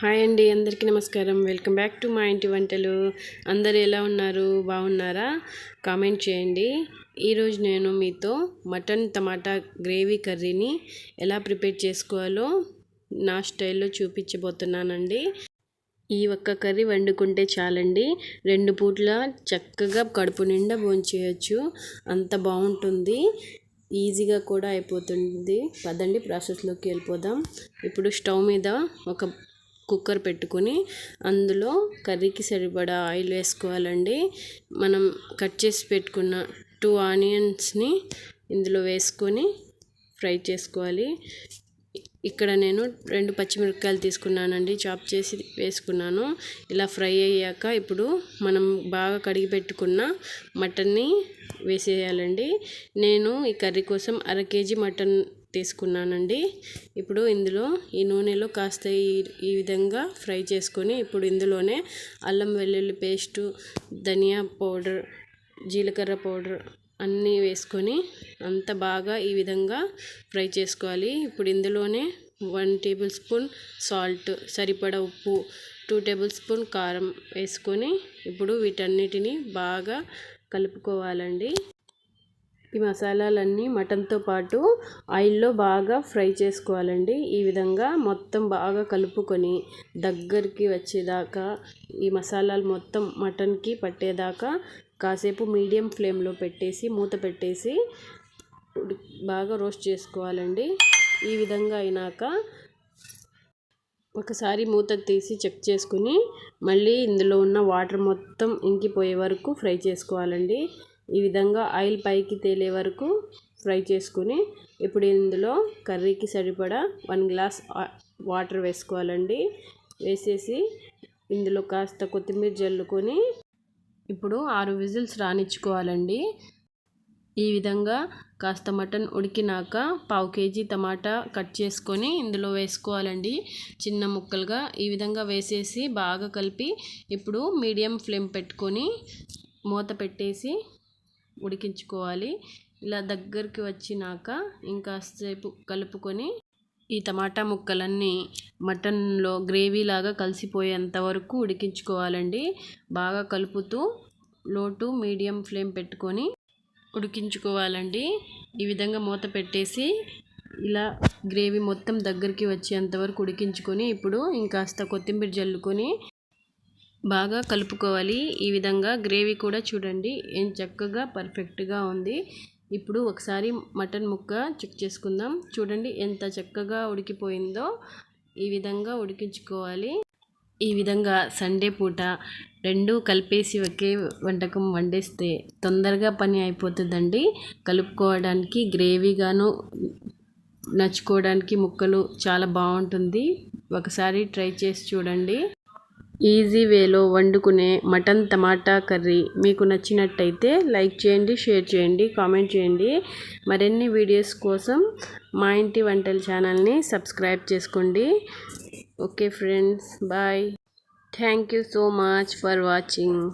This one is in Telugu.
హాయ్ అండి అందరికీ నమస్కారం. వెల్కమ్ బ్యాక్ టు మా ఇంటి వంటలు. అందరు ఎలా ఉన్నారు? బాగున్నారా? కామెంట్ చేయండి. ఈరోజు నేను మీతో మటన్ టమాటా గ్రేవీ కర్రీని ఎలా ప్రిపేర్ చేసుకోవాలో నా స్టైల్లో చూపించబోతున్నానండి. ఈ ఒక్క కర్రీ వండుకుంటే చాలండి. రెండు పూట్ల చక్కగా కడుపు నిండా భోంచేయచ్చు. అంత బాగుంటుంది. ఈజీగా కూడా అయిపోతుంది. పదండి ప్రాసెస్లోకి వెళ్ళిపోదాం. ఇప్పుడు స్టవ్ మీద ఒక కుక్కర్ పెట్టుకొని అందులో కర్రీకి సరిపడా ఆయిల్ వేసుకోవాలండి. మనం కట్ చేసి పెట్టుకున్న టూ ఆనియన్స్ని ఇందులో వేసుకొని ఫ్రై చేసుకోవాలి. ఇక్కడ నేను రెండు పచ్చిమిరపకాయలు తీసుకున్నానండి. చాప్ చేసి వేసుకున్నాను. ఇలా ఫ్రై అయ్యాక ఇప్పుడు మనం బాగా కడిగి పెట్టుకున్న మటన్ని వేసేయాలండి. నేను ఈ కర్రీ కోసం అర కేజీ మటన్ తీసుకున్నానండి. ఇప్పుడు ఇందులో ఈ నూనెలో కాస్త ఈ ఈ విధంగా ఫ్రై చేసుకొని ఇప్పుడు ఇందులోనే అల్లం వెల్లుల్లి పేస్టు ధనియా పౌడర్ జీలకర్ర పౌడర్ అన్నీ వేసుకొని అంత బాగా ఈ విధంగా ఫ్రై చేసుకోవాలి. ఇప్పుడు ఇందులోనే వన్ టేబుల్ స్పూన్ సాల్ట్ సరిపడా ఉప్పు టూ టేబుల్ స్పూన్ కారం వేసుకొని ఇప్పుడు వీటన్నిటిని బాగా కలుపుకోవాలండి. ఈ మసాలాలన్నీ మటన్తో పాటు ఆయిల్లో బాగా ఫ్రై చేసుకోవాలండి. ఈ విధంగా మొత్తం బాగా కలుపుకొని దగ్గరికి వచ్చేదాకా ఈ మసాలాలు మొత్తం మటన్కి పట్టేదాకా కాసేపు మీడియం ఫ్లేమ్లో పెట్టేసి మూత పెట్టేసి బాగా రోస్ట్ చేసుకోవాలండి. ఈ విధంగా అయినాక ఒకసారి మూత తీసి చెక్ చేసుకుని మళ్ళీ ఇందులో ఉన్న వాటర్ మొత్తం ఇంకిపోయే వరకు ఫ్రై చేసుకోవాలండి. ఈ విధంగా ఆయిల్ పైకి తేలే వరకు ఫ్రై చేసుకుని ఇప్పుడు ఇందులో కర్రీకి సరిపడా వన్ గ్లాస్ వాటర్ వేసుకోవాలండి. వేసేసి ఇందులో కాస్త కొత్తిమీర జల్లుకొని ఇప్పుడు ఆరు విజిల్స్ రానిచ్చుకోవాలండి. ఈ విధంగా కాస్త మటన్ ఉడికినాక పావు కేజీ టమాటా కట్ చేసుకొని ఇందులో వేసుకోవాలండి. చిన్న ముక్కలుగా ఈ విధంగా వేసేసి బాగా కలిపి ఇప్పుడు మీడియం ఫ్లేమ్ పెట్టుకొని మూత పెట్టేసి ఉడికించుకోవాలి. ఇలా దగ్గరికి వచ్చినాక ఇంకాసేపు కలుపుకొని ఈ టమాటా ముక్కలన్నీ మటన్లో గ్రేవీ లాగా కలిసిపోయేంత వరకు ఉడికించుకోవాలండి. బాగా కలుపుతూ లో టు మీడియం ఫ్లేమ్ పెట్టుకొని ఉడికించుకోవాలండి. ఈ విధంగా మూత పెట్టేసి ఇలా గ్రేవీ మొత్తం దగ్గరికి వచ్చేంత వరకు ఉడికించుకొని ఇప్పుడు ఇంకాస్త కొత్తిమీర జల్లుకొని బాగా కలుపుకోవాలి. ఈ విధంగా గ్రేవీ కూడా చూడండి. ఏం చక్కగా పర్ఫెక్ట్గా ఉంది. ఇప్పుడు ఒకసారి మటన్ ముక్క చెక్ చేసుకుందాం. చూడండి ఎంత చక్కగా ఉడికిపోయిందో. ఈ విధంగా ఉడికించుకోవాలి. ఈ విధంగా సండే పూట రెండు కలిపేసి ఒకే వంటకం వండేస్తే తొందరగా పని అయిపోతుందండి. కలుపుకోవడానికి గ్రేవీగాను నచ్చుకోవడానికి ముక్కలు చాలా బాగుంటుంది. ఒకసారి ట్రై చేసి చూడండి. ఈజీ వేలో వండుకునే మటన్ టమాటా కర్రీ మీకు నచ్చినట్టయితే లైక్ చేయండి షేర్ చేయండి కామెంట్ చేయండి. మరిన్ని వీడియోస్ కోసం మా ఇంటి వంటల ఛానల్ని సబ్స్క్రైబ్ చేసుకోండి. Okay friends bye. Thank you so much for watching.